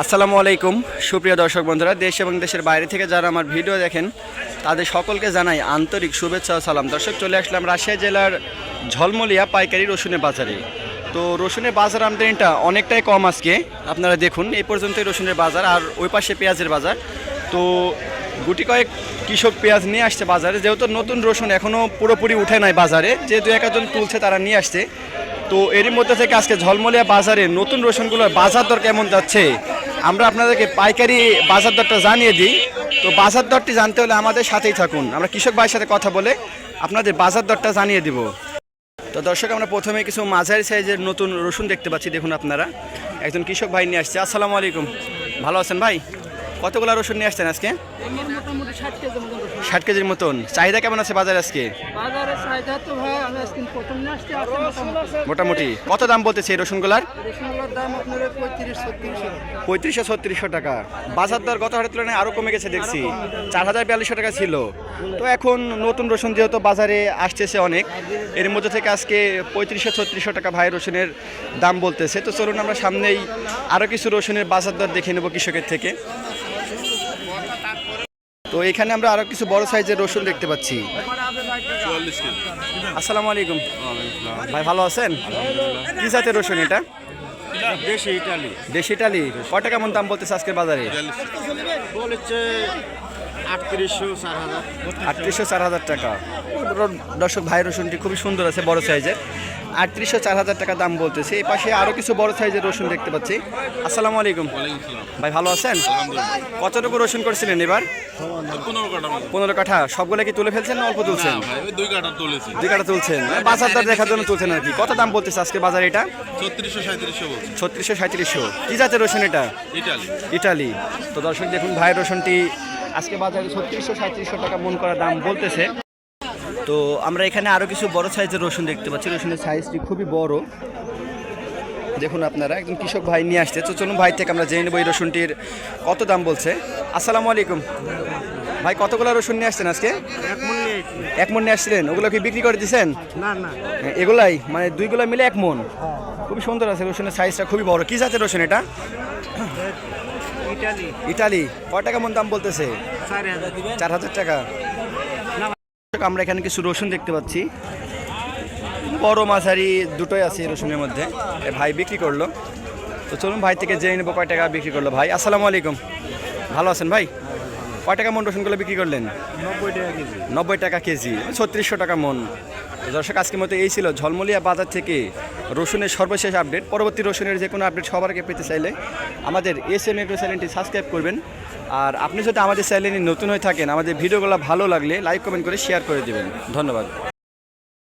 আসসালামু আলাইকুম। সুপ্রিয় দর্শক বন্ধুরা, দেশ এবং দেশের বাইরে থেকে যারা আমার ভিডিও দেখেন, তাদের সকলকে জানাই আন্তরিক শুভেচ্ছা ও সালাম। দর্শক, চলে আসলাম রাজশাহী জেলার ঝলমলিয়া পাইকারি রসুনের বাজারে। তো রসুনের বাজার আমদানিটা অনেকটাই কম আজকে। আপনারা দেখুন, এই পর্যন্তই রসুনের বাজার আর ওই পাশে পেঁয়াজের বাজার। তো গুটি কয়েক কৃষক পেঁয়াজ নিয়ে আসছে বাজারে, যেহেতু নতুন রসুন এখনও পুরোপুরি উঠে নাই বাজারে যে দু একজন তুলছে তারা নিয়ে আসছে। তো এরই মধ্যে থেকে আজকে ঝলমলিয়া বাজারে নতুন রসুনগুলোর বাজার দর কেমন যাচ্ছে? আমরা আপনাদেরকে পাইকারি বাজার দরটা জানিয়ে দিই। তো বাজার দরটি জানতে হলে আমাদের সাথেই থাকুন। আমরা কৃষক ভাইয়ের সাথে কথা বলে আপনাদের বাজার দরটা জানিয়ে দিব। তো দর্শক, আমরা প্রথমে কিছু মাঝারি সাইজের নতুন রসুন দেখতে পাচ্ছি, দেখুন আপনারা। একজন কৃষক ভাই নিয়ে আসছে। আসসালামু আলাইকুম। ভালো আছেন ভাই? কতগুলো রসুন নিয়ে আসছেন আজকে? ষাট কেজির মতন। চাহিদা কেমন আছে বাজারে আজকে? মোটামুটি। কত দাম বলতেছে এই রসুনগুলার? পঁয়ত্রিশশো ছত্রিশশো টাকা। বাজার দর গত হাটের তুলনায় আরও কমে গেছে দেখছি। চার হাজার বিয়াল্লিশশো টাকা ছিল। তো এখন নতুন রসুন যেহেতু বাজারে আসতেছে অনেক এর মধ্যে থেকে আজকে পঁয়ত্রিশশো ছত্রিশশো টাকা ভাই রসুনের দাম বলতেছে। তো চলুন আমরা সামনেই আরও কিছু রসুনের বাজার দর দেখে নেব কৃষকের থেকে। তো এখানে আমরা আরও কিছু বড় সাইজের রসুন দেখতে পাচ্ছি। আসসালামু আলাইকুম। ভাই ভালো আছেন? কি জাতের রসুন এটা? দেশি ইটালি। দেশি টালি কয় টাকা মন দাম বলতেছে আজকের বাজারে? বলেছে আটত্রিশশো চার হাজার। টাকা। দর্শক ভাই রসুনটি খুবই সুন্দর আছে বড় সাইজের। আটত্রিশশো চার হাজার টাকা দাম বলতেছে। এই পাশে আরও কিছু বড় সাইজের রসুন দেখতে পাচ্ছি। আসসালামু আলাইকুম। ভাই, ভালো আছেন? কতটুকু রসুন করছিলেন এবার? পনেরো কাঠা। সবগুলো কি তুলে ফেলছেন না অল্প তুলছেন? দুই কাঠা তুলছেন। বাজার দর দেখার জন্য তুলছেন আর কি। কত দাম বলতেছে আজকে বাজারে এটা? ছত্রিশশো সাঁত্রিশশো ছত্রিশশো সাঁত্রিশশো কি জাতের রসুন এটা? ইটালি। ইটালি তো দর্শক, দেখুন ভাই রসুনটি আজকে বাজারে ছত্রিশশো সাঁত্রিশশো টাকা মন করা দাম বলতেছে। তো আমরা এখানে আরও কিছু বড় সাইজের রসুন দেখতে পাচ্ছি। রসুনের সাইজটি খুবই বড়। দেখুন আপনারা একজন কৃষক ভাই নিয়ে আসছে। তো চলুন ভাই থেকে আমরা জেনে নেব এই রসুনটির কত দাম বলছে। আসসালামু আলাইকুম। ভাই কতগুলো রসুন নিয়ে আসছেন আজকে? এক মন নিয়ে আসছিলেন? ওগুলো কি বিক্রি করে দিচ্ছেন না না। এগুলাই? মানে দুইগুলো মিলে এক মন খুবই সুন্দর আছে রসুনের সাইজটা খুবই বড়। কি জাতের রসুন এটা? ইটালি। ইটালি। কয় টাকা মন দাম বলতেছে? চার হাজার টাকা। আমরা এখানে কিছু রসুন দেখতে পাচ্ছি। বড় মাঝারি দুটোই আছে রসুনের মধ্যে। ভাই বিক্রি করল। তো চলুন ভাই থেকে জেনে নেব কয় টাকা বিক্রি করল ভাই। আসসালামু আলাইকুম। ভালো আছেন ভাই? কয় টাকা মন রসুনগুলো বিক্রি করলেন? নব্বই টাকা কেজি। নব্বই টাকা কেজি ছত্রিশশো টাকা মন। দর্শক আজকের মতো এই ছিল ঝলমলিয়া বাজার থেকে রসুনের সর্বশেষ আপডেট। পরবর্তী রসুনের যে কোনো আপডেট সবার আগে পেতে চাইলে আমাদের এস এম এগ্রো চ্যানেলটি সাবস্ক্রাইব করবেন। আর আপনি যদি আমাদের চ্যানেলে নতুন হয়ে থাকেন আমাদের ভিডিওগুলো ভালো লাগলে লাইক কমেন্ট করে শেয়ার করে দেবেন। ধন্যবাদ।